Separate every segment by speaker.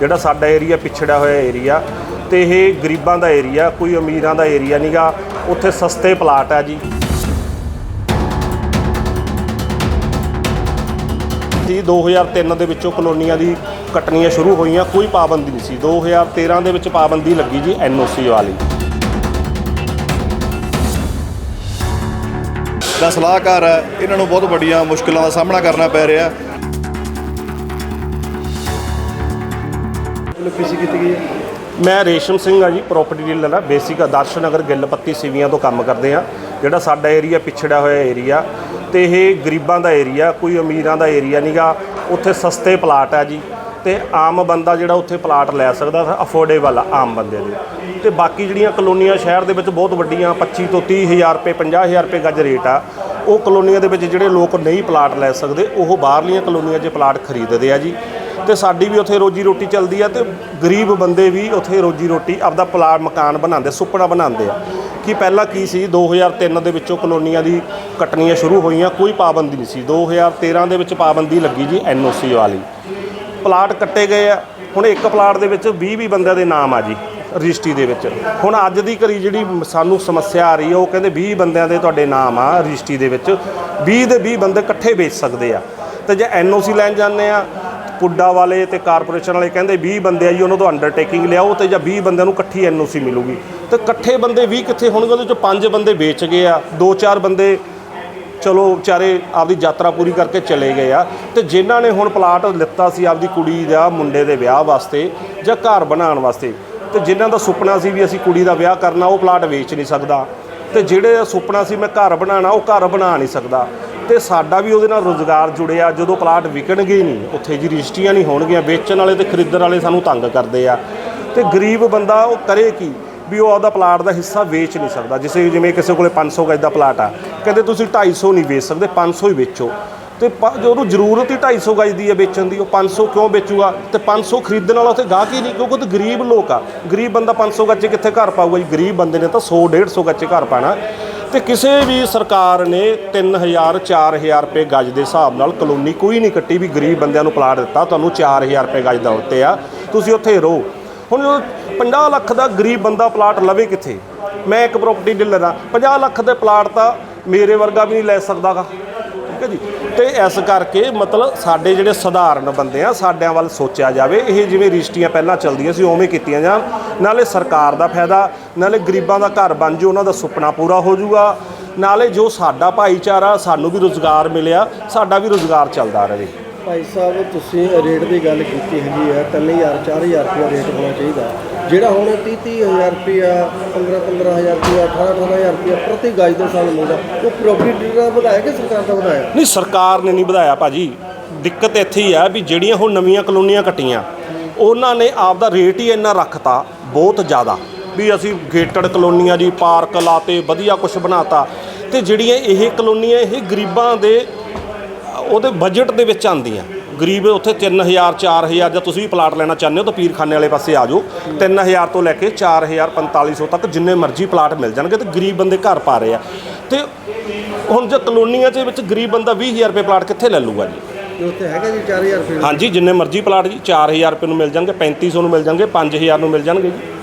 Speaker 1: ਜਿਹੜਾ ਸਾਡਾ ਏਰੀਆ ਪਿਛੜਿਆ ਹੋਇਆ ਏਰੀਆ ਤੇ ਇਹ ਗਰੀਬਾਂ ਦਾ ਏਰੀਆ, ਕੋਈ ਅਮੀਰਾਂ ਦਾ ਏਰੀਆ ਨਹੀਂਗਾ ਉੱਥੇ ਸਸਤੇ ਪਲਾਟ ਆ ਜੀ। ਸੀ 2003 ਦੇ ਵਿੱਚੋਂ ਕਲੋਨੀਆਂ ਦੀ ਕੱਟਣੀਆਂ ਸ਼ੁਰੂ ਹੋਈਆਂ, ਕੋਈ ਪਾਬੰਦੀ ਨਹੀਂ ਸੀ। 2013 ਦੇ ਵਿੱਚ ਪਾਬੰਦੀ ਲੱਗੀ ਜੀ ਐਨਓਸੀ ਵਾਲੀ।
Speaker 2: ਦਾ ਸਲਾਹਕਾਰ ਹੈ, ਇਹਨਾਂ ਨੂੰ ਬਹੁਤ ਵੱਡੀਆਂ ਮੁਸ਼ਕਲਾਂ ਦਾ ਸਾਹਮਣਾ ਕਰਨਾ ਪੈ ਰਿਹਾ।
Speaker 3: ਪੀਸੀ ਕੀਤੀ ਗਈ ਹੈ?
Speaker 1: ਮੈਂ ਰੇਸ਼ਮ ਸਿੰਘ ਆ ਜੀ ਪ੍ਰਾਪਰਟੀ ਡੀਲਰ ਆ। ਬੇਸਿਕ ਆਦਰਸ਼ ਨਗਰ ਗਿੱਲਪੱਤੀ ਸਿਵੀਆਂ ਤੋਂ ਕੰਮ ਕਰਦੇ ਆ। ਜਿਹੜਾ ਸਾਡਾ ਏਰੀਆ ਪਿਛੜਿਆ ਹੋਇਆ ਏਰੀਆ ਤੇ ਇਹ ਗਰੀਬਾਂ ਦਾ ਏਰੀਆ ਕੋਈ ਅਮੀਰਾਂ ਦਾ ਏਰੀਆ ਨਹੀਂਗਾ ਉੱਥੇ ਸਸਤੇ ਪਲਾਟ ਆ ਜੀ। ਤੇ ਆਮ ਬੰਦਾ ਜਿਹੜਾ ਉੱਥੇ ਪਲਾਟ ਲੈ ਸਕਦਾ ਅਫੋਰਡੇਬਲ ਆਮ ਬੰਦੇ ਲਈ ਤੇ ਬਾਕੀ ਜਿਹੜੀਆਂ ਕਲੋਨੀਆਂ ਸ਼ਹਿਰ ਦੇ ਵਿੱਚ ਬਹੁਤ ਵੱਡੀਆਂ 25 ਤੋਂ 30 ਹਜ਼ਾਰ ਰੁਪਏ 50 ਹਜ਼ਾਰ ਰੁਪਏ ਗੱਜ ਰੇਟ ਆ। ਉਹ ਕਲੋਨੀਆਂ ਦੇ ਵਿੱਚ ਜਿਹੜੇ ਲੋਕ ਨਹੀਂ ਪਲਾਟ ਲੈ ਸਕਦੇ, ਉਹ ਬਾਹਰਲੀਆਂ ਕਲੋਨੀਆਂ 'ਚ ਪਲਾਟ ਖਰੀਦਦੇ ਆ ਜੀ। ਤੇ ਸਾਡੀ ਵੀ ਉੱਥੇ ਰੋਜੀ ਰੋਟੀ ਚੱਲਦੀ ਆ ਤੇ ਗਰੀਬ ਬੰਦੇ ਵੀ ਉੱਥੇ ਰੋਜੀ ਰੋਟੀ ਆਪਦਾ ਪਲਾਟ, ਮਕਾਨ ਬਣਾਉਂਦੇ, ਸੁਪਨਾ ਬਣਾਉਂਦੇ ਆ। ਕਿ ਪਹਿਲਾਂ ਕੀ ਸੀ 2003 ਦੇ ਵਿੱਚੋਂ ਕਲੋਨੀਆਂ ਦੀ ਕੱਟਣੀਆਂ ਸ਼ੁਰੂ ਹੋਈਆਂ, ਕੋਈ ਪਾਬੰਦੀ ਨਹੀਂ ਸੀ। 2013 ਦੇ ਵਿੱਚ ਪਾਬੰਦੀ ਲੱਗੀ ਜੀ ਐਨਓਸੀ ਵਾਲੀ। ਪਲਾਟ ਕੱਟੇ ਗਏ ਆ। ਹੁਣ ਇੱਕ ਪਲਾਟ ਦੇ ਵਿੱਚ 20 20 ਬੰਦਿਆਂ ਦੇ ਨਾਮ ਆ ਜੀ, ਰਜਿਸਟਰੀ ਦੇ ਵਿੱਚ। ਹੁਣ ਅੱਜ ਦੀ ਘੜੀ ਜਿਹੜੀ ਸਾਨੂੰ ਸਮੱਸਿਆ ਆ ਰਹੀ ਹੈ ਉਹ ਕਹਿੰਦੇ 20 ਬੰਦਿਆਂ ਦੇ ਤੁਹਾਡੇ ਨਾਮ ਆ ਰਜਿਸਟਰੀ ਦੇ ਵਿੱਚ। 20 ਦੇ 20 ਬੰਦੇ ਇਕੱਠੇ ਵੇਚ ਸਕਦੇ ਆ। ਤੇ ਜੇ ਐਨਓਸੀ ਲੈਣ ਜਾਂਦੇ ਆ ਪੁੱਡਾ ਵਾਲੇ ਤੇ ਕਾਰਪੋਰੇਸ਼ਨ ਵਾਲੇ ਕਹਿੰਦੇ 20 ਬੰਦੇ ਆ ਜੀ, ਉਹਨਾਂ ਤੋਂ ਅੰਡਰਟੇਕਿੰਗ ਲਿਆਓ ਤੇ ਜਾਂ 20 ਬੰਦਿਆਂ ਨੂੰ ਇਕੱਠੀ ਐਨਓਸੀ ਮਿਲੂਗੀ। ਤੇ ਇਕੱਠੇ ਬੰਦੇ 20 ਕਿੱਥੇ ਹੋਣਗੇ? ਉਹਦੇ ਚੋਂ ਪੰਜ ਬੰਦੇ ਵੇਚ ਗਏ ਆ, ਦੋ ਚਾਰ ਬੰਦੇ ਚਲੋ ਵਿਚਾਰੇ ਆਪਦੀ ਯਾਤਰਾ ਪੂਰੀ ਕਰਕੇ ਚਲੇ ਗਏ ਆ। ਤੇ ਜਿਨ੍ਹਾਂ ਨੇ ਹੁਣ ਪਲਾਟ ਲਿੱਤਾ ਸੀ ਆਪਦੀ ਕੁੜੀ ਦਾ ਮੁੰਡੇ ਦੇ ਵਿਆਹ ਵਾਸਤੇ ਜਾਂ ਘਰ ਬਣਾਉਣ ਵਾਸਤੇ, ਤੇ ਜਿਨ੍ਹਾਂ ਦਾ ਸੁਪਨਾ ਸੀ ਵੀ ਅਸੀਂ ਕੁੜੀ ਦਾ ਵਿਆਹ ਕਰਨਾ, ਉਹ ਪਲਾਟ ਵੇਚ ਨਹੀਂ ਸਕਦਾ। ਤੇ ਜਿਹੜੇ ਦਾ ਸੁਪਨਾ ਸੀ ਮੈਂ ਘਰ ਬਣਾਉਣਾ, ਉਹ ਘਰ ਬਣਾ ਨਹੀਂ ਸਕਦਾ। ਤੇ ਸਾਡਾ ਵੀ ਉਹਦੇ ਨਾਲ ਰੋਜ਼ਗਾਰ ਜੁੜਿਆ, ਜਦੋਂ ਪਲਾਟ ਵਿਕਣਗੇ ਨਹੀਂ, ਉੱਥੇ ਜੀ ਰਜਿਸਟਰੀਆਂ ਨਹੀਂ ਹੋਣਗੀਆਂ, ਵੇਚਣ ਵਾਲੇ ਤੇ ਖਰੀਦਣ ਵਾਲੇ ਸਾਨੂੰ ਤੰਗ ਕਰਦੇ ਆ। ਤੇ ਗਰੀਬ ਬੰਦਾ ਉਹ ਕਰੇ ਕੀ? ਵੀ ਉਹ ਆਪਦਾ ਪਲਾਟ ਦਾ ਹਿੱਸਾ ਵੇਚ ਨਹੀਂ ਸਕਦਾ। ਜਿਸੇ ਜਿਵੇਂ ਕਿਸੇ ਕੋਲੇ 500 ਗਜ ਦਾ ਪਲਾਟ ਆ, ਕਹਿੰਦੇ ਤੁਸੀਂ 250 ਨਹੀਂ ਵੇਚ ਸਕਦੇ 500 ਹੀ ਵੇਚੋ। ਤੇ ਪ- ਉਹਨੂੰ ਜ਼ਰੂਰਤ ਹੀ 250 ਗਜ ਦੀ ਹੈ ਵੇਚਣ ਦੀ, ਉਹ 500 ਕਿਉਂ ਵੇਚੂਗਾ? ਤੇ 500 ਖਰੀਦਣ ਵਾਲਾ ਉੱਥੇ ਗਾਹਕ ਹੀ ਨਹੀਂ, ਕਿਉਂਕਿ ਉਹ ਤਾਂ ਗਰੀਬ ਲੋਕ ਆ। ਗਰੀਬ ਬੰਦਾ 500 ਗਜ 'ਚ ਕਿੱਥੇ ਘਰ ਪਾਊਗਾ ਜੀ? ਗਰੀਬ ਬੰਦੇ ਨੇ ਤਾਂ 100 150 ਗਜ 'ਚ ਘਰ ਪਾਣਾ। ਤੇ ਕਿਸੇ ਵੀ ਸਰਕਾਰ ਨੇ 3000 4000 ਰੁਪਏ ਗਜ ਦੇ ਹਿਸਾਬ ਨਾਲ ਕਲੋਨੀ ਕੋਈ ਨਹੀਂ ਕੱਟੀ ਵੀ ਗਰੀਬ ਬੰਦਿਆਂ ਨੂੰ ਪਲਾਟ ਦਿੱਤਾ, ਤੁਹਾਨੂੰ 4000 ਰੁਪਏ ਗਜ ਦਾ ਉੱਤੇ ਆ, ਤੁਸੀਂ ਉੱਥੇ ਰਹੋ। ਹੁਣ ਜਦੋਂ 50 ਲੱਖ ਦਾ ਗਰੀਬ ਬੰਦਾ ਪਲਾਟ ਲਵੇ ਕਿੱਥੇ? ਮੈਂ ਇੱਕ ਪ੍ਰਾਪਰਟੀ ਡੀਲਰ ਆ 50 ਲੱਖ ਦੇ ਪਲਾਟ ਤਾਂ ਮੇਰੇ ਵਰਗਾ ਵੀ ਨਹੀਂ ਲੈ ਸਕਦਾਗਾ ਠੀਕ ਹੈ ਜੀ। ਤੇ ਇਸ ਕਰਕੇ ਮਤਲਬ ਸਾਡੇ ਜਿਹੜੇ ਸਧਾਰਨ ਬੰਦੇ ਆ, ਸਾਡਿਆਂ ਵੱਲ ਸੋਚਿਆ ਜਾਵੇ, ਇਹ ਜਿਵੇਂ ਰਜਿਸਟਰੀਆਂ ਪਹਿਲਾਂ ਚੱਲਦੀਆਂ ਸੀ, ਉਵੇਂ ਕੀਤੀਆਂ ਜਾਣ। ਨਾਲੇ ਸਰਕਾਰ ਦਾ ਫਾਇਦਾ, ਨਾਲੇ ਗਰੀਬਾਂ ਦਾ ਘਰ ਬਣ ਜੂ, ਉਹਨਾਂ ਦਾ ਸੁਪਨਾ ਪੂਰਾ ਹੋ ਜੂਗਾ। ਨਾਲੇ ਜੋ ਸਾਡਾ ਭਾਈਚਾਰਾ, ਸਾਨੂੰ ਵੀ ਰੋਜ਼ਗਾਰ ਮਿਲਿਆ, ਸਾਡਾ ਵੀ ਰੋਜ਼ਗਾਰ ਚੱਲਦਾ ਰਹੇ।
Speaker 3: ਭਾਈ ਸਾਹਿਬ, ਤੁਸੀਂ ਰੇਟ ਦੀ ਗੱਲ ਕੀਤੀ ਹੈਗੀ ਆ 3000 4000 ਰੁਪਏ ਰੇਟ ਹੋਣਾ ਚਾਹੀਦਾ। ਜਿਹੜਾ ਹੁਣ 30 30000 ਰੁਪਏ 15 15000 ਰੁਪਏ 18 18000 ਰੁਪਏ ਪ੍ਰਤੀ ਗਜ ਦੇ ਸਾਲ ਮਿਲਦਾ। ਉਹ ਪ੍ਰੋਪਰਟੀ ਦਾ ਵਧਾਇਆ ਕਿ ਸਰਕਾਰ ਦਾ ਵਧਾਇਆ?
Speaker 1: ਨਹੀਂ, ਸਰਕਾਰ ਨੇ ਨਹੀਂ ਵਧਾਇਆ ਭਾਜੀ। ਦਿੱਕਤ ਇੱਥੇ ਹੀ ਆ ਵੀ ਜਿਹੜੀਆਂ ਹੁਣ ਨਵੀਆਂ ਕਲੋਨੀਆਂ ਕੱਟੀਆਂ, ਉਹਨਾਂ ਨੇ ਆਪਦਾ ਰੇਟ ਹੀ ਇੰਨਾ ਰੱਖਤਾ, ਬਹੁਤ ਜ਼ਿਆਦਾ। ਵੀ ਅਸੀਂ ਗੇਟਡ ਕਲੋਨੀਆਂ ਜੀ ਪਾਰਕ ਲਾਤੇ, ਵਧੀਆ ਕੁਝ ਬਣਾਤਾ। ਤੇ ਜਿਹੜੀਆਂ ਇਹ ਕਲੋਨੀਆਂ, ਇਹ ਗਰੀਬਾਂ ਦੇ, ਉਹਦੇ ਬਜਟ ਦੇ ਵਿੱਚ ਆਉਂਦੀਆਂ। ਗਰੀਬ ਉੱਥੇ 3000 4000 ਜਾਂ ਤੁਸੀਂ ਵੀ ਪਲਾਟ ਲੈਣਾ ਚਾਹੁੰਦੇ ਹੋ ਤਾਂ ਪੀਰਖਾਨੇ ਵਾਲੇ ਪਾਸੇ ਆ ਜਾਓ। 3000 ਤੋਂ ਲੈ ਕੇ 4000 4500 ਤੱਕ ਜਿੰਨੇ ਮਰਜ਼ੀ ਪਲਾਟ ਮਿਲ ਜਾਣਗੇ ਤੇ ਗਰੀਬ ਬੰਦੇ ਘਰ ਪਾ ਰਹੇ ਆ। ਤੇ ਹੁਣ ਜੇ ਕਲੋਨੀਆਂ ਦੇ ਵਿੱਚ ਗਰੀਬ ਬੰਦਾ 20000 ਰੁਪਏ ਪਲਾਟ ਕਿੱਥੇ ਲੈ ਲੂਗਾ ਜੀ?
Speaker 3: ਤੇ ਉੱਥੇ ਹੈਗਾ ਜੀ 4000 ਰੁਪਏ।
Speaker 1: ਹਾਂਜੀ ਜਿੰਨੇ ਮਰਜ਼ੀ ਪਲਾਟ ਜੀ 4000 ਰੁਪਏ ਨੂੰ ਮਿਲ ਜਾਣਗੇ 3500 ਨੂੰ ਮਿਲ ਜਾਣਗੇ 5000 ਨੂੰ ਮਿਲ ਜਾਣਗੇ ਜੀ।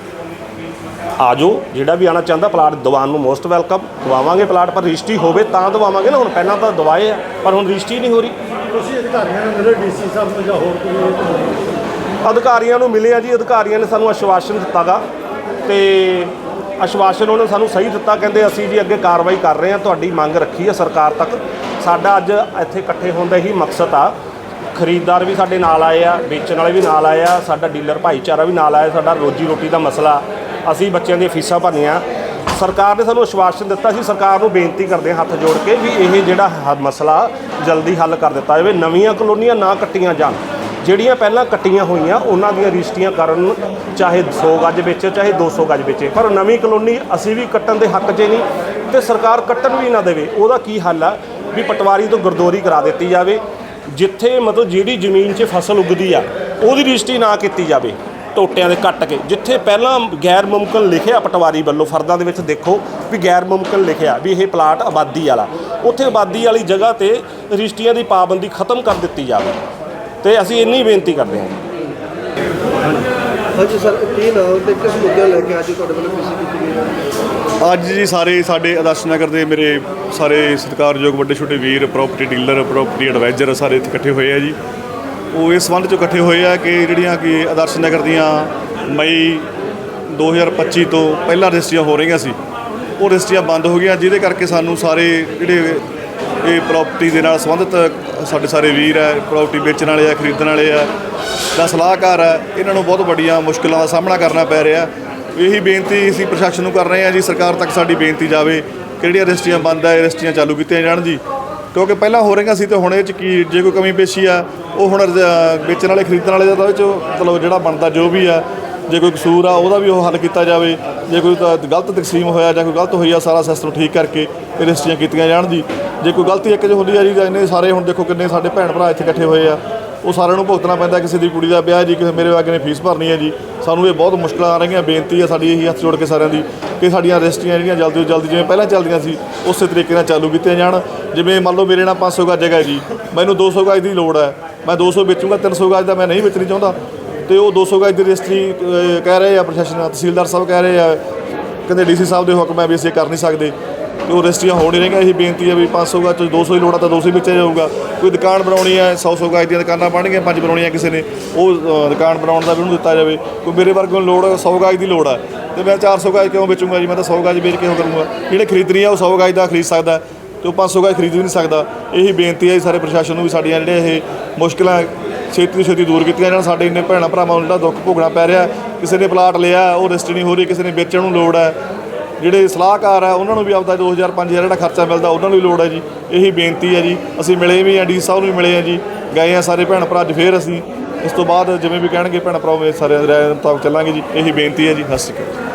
Speaker 1: ਆ ਜਾਓ ਜਿਹੜਾ ਵੀ ਆਣਾ ਚਾਹੁੰਦਾ ਪਲਾਟ ਦੀਵਾਨ ਨੂੰ ਮੋਸਟ ਵੈਲਕਮ। ਦਵਾਵਾਂਗੇ ਪਲਾਟ ਪਰ ਰਜਿਸਟਰੀ ਹੋਵੇ ਤਾਂ ਦਵਾਵਾਂਗੇ ਨਾ ਹੁਣ ਪਹਿਲਾਂ ਤਾਂ ਦਵਾਏ ਆ ਪਰ ਹੁਣ ਰਜਿਸਟਰੀ ਨਹੀਂ ਹੋ ਰਹੀ।
Speaker 3: ਤੁਸੀਂ ਅਧਿਕਾਰੀਆਂ ਨੂੰ ਮਿਲੇ, ਡੀਸੀ ਸਾਹਿਬ ਨੂੰ ਜਾਂ ਹੋਰ ਕੋਈ
Speaker 1: ਅਧਿਕਾਰੀਆਂ ਨੂੰ ਮਿਲੇ ਆ ਜੀ, ਅਧਿਕਾਰੀਆਂ ਨੇ ਸਾਨੂੰ ਆਸ਼ਵਾਸਨ ਦਿੱਤਾਗਾ ਤੇ ਆਸ਼ਵਾਸਨ ਉਹਨੇ ਸਾਨੂੰ ਸਹੀ ਦਿੱਤਾ, ਕਹਿੰਦੇ ਅਸੀਂ ਜੀ ਅੱਗੇ ਕਾਰਵਾਈ ਕਰ ਰਹੇ ਹਾਂ, ਤੁਹਾਡੀ ਮੰਗ ਰੱਖੀ ਹੈ ਸਰਕਾਰ ਤੱਕ। ਸਾਡਾ ਅੱਜ ਇੱਥੇ ਇਕੱਠੇ ਹੋਣ ਦਾ ਹੀ ਮਕਸਦ ਆ। ਖਰੀਦਦਾਰ ਵੀ ਸਾਡੇ ਨਾਲ ਆਏ ਆ, ਵੇਚਣ ਵਾਲੇ ਵੀ ਨਾਲ ਆਏ ਆ, ਸਾਡਾ ਡੀਲਰ ਭਾਈਚਾਰਾ ਵੀ ਨਾਲ ਆਇਆ, ਸਾਡਾ ਰੋਜੀ ਰੋਟੀ ਦਾ ਮਸਲਾ। ਅਸੀਂ ਬੱਚਿਆਂ ਦੀਆਂ ਫੀਸਾਂ ਭਰਨੀਆਂ ਸਰਕਾਰ ਨੇ ਸਾਨੂੰ ਆਸ਼ਵਾਸਨ ਦਿੱਤਾ ਸੀ, ਸਰਕਾਰ ਨੂੰ ਬੇਨਤੀ ਕਰਦੇ ਹਾਂ ਹੱਥ ਜੋੜ ਕੇ ਵੀ ਇਹ ਜਿਹੜਾ ਹ- ਮਸਲਾ ਜਲਦੀ ਹੱਲ ਕਰ ਦਿੱਤਾ ਜਾਵੇ, ਨਵੀਆਂ ਕਲੋਨੀਆਂ ਨਾ ਕੱਟੀਆਂ ਜਾਣ। ਜਿਹੜੀਆਂ ਪਹਿਲਾਂ ਕੱਟੀਆਂ ਹੋਈਆਂ, ਉਹਨਾਂ ਦੀਆਂ ਰਜਿਸਟਰੀਆਂ ਕਰਨ ਚਾਹੇ 100 ਗੱਜ ਵਿੱਚ, ਚਾਹੇ 200 ਗੱਜ ਵਿੱਚ। ਪਰ ਨਵੀਂ ਕਲੋਨੀ ਅਸੀਂ ਵੀ ਕੱਟਣ ਦੇ ਹੱਕ 'ਚ ਨਹੀਂ ਤੇ ਸਰਕਾਰ ਕੱਟਣ ਵੀ ਨਾ ਦੇਵੇ। ਉਹਦਾ ਕੀ ਹੱਲ ਆ? ਵੀ ਪਟਵਾਰੀ ਤੋਂ ਗਰਦੋਰੀ ਕਰਾ ਦਿੱਤੀ ਜਾਵੇ, ਜਿੱਥੇ ਮਤਲਬ ਜਿਹੜੀ ਜ਼ਮੀਨ 'ਚ ਫਸਲ ਉੱਗਦੀ ਆ, ਉਹਦੀ ਰਜਿਸਟਰੀ ਨਾ ਕੀਤੀ ਜਾਵੇ। ਟੋਟਿਆਂ ਦੇ ਕੱਟ ਕੇ ਜਿੱਥੇ ਪਹਿਲਾਂ ਗੈਰ ਮੁਮਕਨ ਲਿਖਿਆ ਪਟਵਾਰੀ ਵੱਲੋਂ ਫਰਦਾਂ ਦੇ ਵਿੱਚ ਦੇਖੋ ਵੀ ਗੈਰ ਮੁਮਕਨ ਲਿਖਿਆ ਵੀ ਇਹ ਪਲਾਟ ਆਬਾਦੀ ਵਾਲਾ। ਉੱਥੇ ਆਬਾਦੀ ਵਾਲੀ ਜਗ੍ਹਾ ਤੇ ਰਜਿਸਟਰੀਆਂ ਦੀ ਪਾਬੰਦੀ ਖਤਮ ਕਰ ਦਿੱਤੀ ਜਾਵੇ। ਤੇ ਅਸੀਂ ਇੰਨੀ ਬੇਨਤੀ ਕਰਦੇ ਹਾਂ
Speaker 3: ਹਾਂਜੀ ਸਰ ਕੀ ਨਾਮ ਤੇ ਕਿਸ ਮੁੱਦੇ ਨੂੰ ਲੈ ਕੇ ਅੱਜ ਤੁਹਾਡੇ ਵੱਲੋਂ ਪੀਸੀ ਕੀਤੀ ਗਈ ਹੈ?
Speaker 2: ਅੱਜ ਜੀ ਸਾਰੇ ਸਾਡੇ ਆਦਰਸ਼ ਨਗਰ ਦੇ ਮੇਰੇ ਸਾਰੇ ਸਤਿਕਾਰਯੋਗ ਵੱਡੇ ਛੋਟੇ ਵੀਰ ਪ੍ਰਾਪਰਟੀ ਡੀਲਰ ਪ੍ਰਾਪਰਟੀ ਐਡਵਾਈਜ਼ਰ ਸਾਰੇ ਇੱਥੇ ਇਕੱਠੇ ਹੋਏ ਆ ਜੀ। ਉਹ ਇਸ ਸੰਬੰਧ 'ਚ ਇਕੱਠੇ ਹੋਏ ਆ ਕਿ ਜਿਹੜੀਆਂ ਕਿ ਆਦਰਸ਼ ਨਗਰ ਦੀਆਂ ਮਈ 2025 ਤੋਂ ਪਹਿਲਾਂ ਰਜਿਸਟਰੀਆਂ ਹੋ ਰਹੀਆਂ ਸੀ, ਉਹ ਰਜਿਸਟਰੀਆਂ ਬੰਦ ਹੋ ਗਈਆਂ, ਜਿਹਦੇ ਕਰਕੇ ਸਾਨੂੰ ਸਾਰੇ ਜਿਹੜੇ ਇਹ ਪ੍ਰਾਪਰਟੀ ਦੇ ਨਾਲ ਸੰਬੰਧਿਤ ਸਾਡੇ ਸਾਰੇ ਵੀਰ ਹੈ ਪ੍ਰਾਪਰਟੀ ਵੇਚਣ ਵਾਲੇ ਆ, ਖਰੀਦਣ ਵਾਲੇ ਆ ਦਾ ਸਲਾਹਕਾਰ ਹੈ ਇਹਨਾਂ ਨੂੰ ਬਹੁਤ ਵੱਡੀਆਂ ਮੁਸ਼ਕਲਾਂ ਦਾ ਸਾਹਮਣਾ ਕਰਨਾ ਪੈ ਰਿਹਾ। ਇਹੀ ਬੇਨਤੀ ਅਸੀਂ ਪ੍ਰਸ਼ਾਸਨ ਨੂੰ ਕਰ ਰਹੇ ਹਾਂ ਜੀ, ਸਰਕਾਰ ਤੱਕ ਸਾਡੀ ਬੇਨਤੀ ਜਾਵੇ ਕਿ ਜਿਹੜੀਆਂ ਰਜਿਸਟਰੀਆਂ ਬੰਦ ਹੈ ਰਜਿਸਟਰੀਆਂ ਚਾਲੂ ਕੀਤੀਆਂ ਜਾਣ ਜੀ। ਕਿਉਂਕਿ ਪਹਿਲਾਂ ਹੋ ਰਹੀਆਂ ਸੀ ਤੇ ਹੁਣ ਇਹ ਚ ਕੀ, ਜੇ ਕੋਈ ਕਮੀ ਪੇਸ਼ੀ ਆ, ਉਹ ਹੁਣ ਵੇਚਣ ਵਾਲੇ, ਖਰੀਦਣ ਵਾਲੇ ਦਾ ਤਾਂ ਉਹ ਚ ਮਤਲਬ ਜਿਹੜਾ ਬਣਦਾ ਜੋ ਵੀ ਆ, ਜੇ ਕੋਈ ਕਸੂਰ ਆ, ਉਹਦਾ ਵੀ ਉਹ ਹੱਲ ਕੀਤਾ ਜਾਵੇ। ਜੇ ਕੋਈ ਗਲਤ ਤਕਸੀਮ ਹੋਇਆ ਜਾਂ ਕੋਈ ਗਲਤ ਹੋਈ ਆ, ਸਾਰਾ ਸਿਸਟਮ ਠੀਕ ਕਰਕੇ ਰਜਿਸਟਰੀਆਂ ਕੀਤੀਆਂ ਜਾਣ ਦੀ। ਜੇ ਕੋਈ ਗਲਤੀ ਇੱਕ 'ਚ ਹੁੰਦੀ ਆ ਜੀ, ਤਾਂ ਇਹਨੇ ਸਾਰੇ ਹੁਣ ਦੇਖੋ ਕਿੰਨੇ ਸਾਡੇ ਭੈਣ ਭਰਾ ਇੱਥੇ ਇਕੱਠੇ ਹੋਏ ਆ। ਉਹ ਸਾਰਿਆਂ ਨੂੰ ਭੁਗਤਣਾ ਪੈਂਦਾ ਕਿਸੇ ਦੀ ਕੁੜੀ ਦਾ ਵਿਆਹ ਜੀ, ਕਿਸੇ ਮੇਰੇ ਵਾਗੇ ਨੇ ਫੀਸ ਭਰਨੀ ਹੈ ਜੀ। ਸਾਨੂੰ ਇਹ ਬਹੁਤ ਮੁਸ਼ਕਲਾਂ ਆ ਰਹੀਆਂ। ਬੇਨਤੀ ਹੈ ਸਾਡੀ ਇਹੀ ਹੱਥ ਜੋੜ ਕੇ ਸਾਰਿਆਂ ਦੀ ਕਿ ਸਾਡੀਆਂ ਰਜਿਸਟਰੀਆਂ ਜਿਹੜੀਆਂ ਜਲਦੀ ਤੋਂ ਜਲਦੀ, ਜਿਵੇਂ ਪਹਿਲਾਂ ਚੱਲਦੀਆਂ ਸੀ, ਉਸੇ ਤਰੀਕੇ ਨਾਲ ਚਾਲੂ ਕੀਤੀਆਂ ਜਾਣ। ਜਿਵੇਂ ਮੰਨ ਲਓ ਮੇਰੇ ਨਾਲ 500 ਗਜ ਜਗ੍ਹਾ ਹੈ ਜੀ। ਮੈਨੂੰ 200 ਗਜ ਦੀ ਲੋੜ ਹੈ। ਮੈਂ 200 ਵੇਚੂੰਗਾ 300 ਗਜ ਦਾ ਮੈਂ ਨਹੀਂ ਵੇਚਣੀ ਚਾਹੁੰਦਾ। ਤੇ ਉਹ 200 ਗਜ ਦੀ ਰਜਿਸਟਰੀ ਕਹਿ ਰਹੇ ਆ, ਪ੍ਰਸ਼ਾਸਨ, ਤਹਿਸੀਲਦਾਰ ਸਾਹਿਬ ਕਹਿ ਰਹੇ ਆ। ਕਹਿੰਦੇ ਡੀਸੀ ਸਾਹਿਬ ਦੇ ਹੁਕਮ ਹੈ ਵੀ ਅਸੀਂ ਕਰ ਨਹੀਂ ਸਕਦੇ। ਤੇ ਉਹ ਰਜਿਸਟਰੀਆਂ ਹੋ ਨਹੀਂ ਰਹੀਆਂ। ਇਹੀ ਬੇਨਤੀ ਹੈ ਵੀ 500 ਗਜ ਤੋਂ 200 ਹੀ ਲੋੜ ਆ ਤਾਂ 200 ਹੀ ਵੇਚਿਆ ਜਾਊਗਾ। ਕੋਈ ਦੁਕਾਨ ਬਣਾਉਣੀ ਹੈ 100 100 ਗਾਜ ਦੀਆਂ ਦੁਕਾਨਾਂ ਬਣਨਗੀਆਂ ਪੰਜ ਬਣਾਉਣੀਆਂ ਕਿਸੇ ਨੇ। ਉਹ ਦੁਕਾਨ ਬਣਾਉਣ ਦਾ ਵੀ ਉਹਨੂੰ ਦਿੱਤਾ ਜਾਵੇ। ਕੋਈ ਮੇਰੇ ਵਰਗੇ ਨੂੰ ਲੋੜ 100 ਗਾਜ ਦੀ ਲੋੜ ਹੈ ਤੇ ਮੈਂ 400 ਗਾਜ ਕਿਉਂ ਵੇਚੂੰਗਾ ਜੀ? ਮੈਂ ਤਾਂ 100 ਗਾਜ ਵੇਚ ਕੇ ਉਹ ਕਰੂੰਗਾ। ਜਿਹੜੇ ਖਰੀਦਣੀ ਆ, ਉਹ 100 ਗਾਜ ਦਾ ਖਰੀਦ ਸਕਦਾ। ਤੇ ਉਹ 500 ਗਾਜ ਖਰੀਦ ਵੀ ਨਹੀਂ ਸਕਦਾ। ਇਹੀ ਬੇਨਤੀ ਹੈ ਜੀ ਸਾਰੇ ਪ੍ਰਸ਼ਾਸਨ ਨੂੰ ਵੀ ਸਾਡੀਆਂ ਜਿਹੜੇ ਇਹ ਮੁਸ਼ਕਲਾਂ ਛੇਤੀ ਤੋਂ ਛੇਤੀ ਦੂਰ ਕੀਤੀਆਂ ਜਾਣ। ਸਾਡੇ ਇੰਨੇ ਭੈਣਾਂ ਭਰਾਵਾਂ ਨੂੰ ਜਿਹੜਾ ਦੁੱਖ ਭੋਗਣਾ ਪੈ ਰਿਹਾ, ਕਿਸੇ ਨੇ ਪਲਾਟ ਲਿਆ, ਉਹ ਰਜਿਸਟਰੀ ਨਹੀਂ ਹੋ ਰਹੀ, ਕਿਸੇ ਨੇ ਵੇਚਣ ਨੂੰ ਲੋੜ ਹੈ ਜਿਹੜੇ ਸਲਾਹਕਾਰ ਆ, ਉਹਨਾਂ ਨੂੰ ਵੀ ਆਪਦਾ 2000 5000 ਜਿਹੜਾ ਖਰਚਾ ਮਿਲਦਾ, ਉਹਨਾਂ ਨੂੰ ਵੀ ਲੋੜ ਹੈ ਜੀ। ਇਹੀ ਬੇਨਤੀ ਹੈ ਜੀ। ਅਸੀਂ ਮਿਲੇ ਵੀ ਆ ਡੀ ਸਾਹਿਬ ਨੂੰ ਵੀ ਮਿਲੇ ਆ ਜੀ। ਗਏ ਆ ਸਾਰੇ ਭੈਣ ਭਰਾ ਅੱਜ ਫੇਰ ਅਸੀਂ। ਇਸ ਤੋਂ ਬਾਅਦ ਜਿਵੇਂ ਵੀ ਕਹਿਣਗੇ, ਭੈਣ ਭਰਾ ਉਵੇਂ ਸਾਰੇ ਰਾਏ ਮੁਤਾਬਕ ਚੱਲਾਂਗੇ ਜੀ। ਇਹੀ ਬੇਨਤੀ ਹੈ ਜੀ। ਸਤਿ ਸ਼੍ਰੀ ਅਕਾਲ।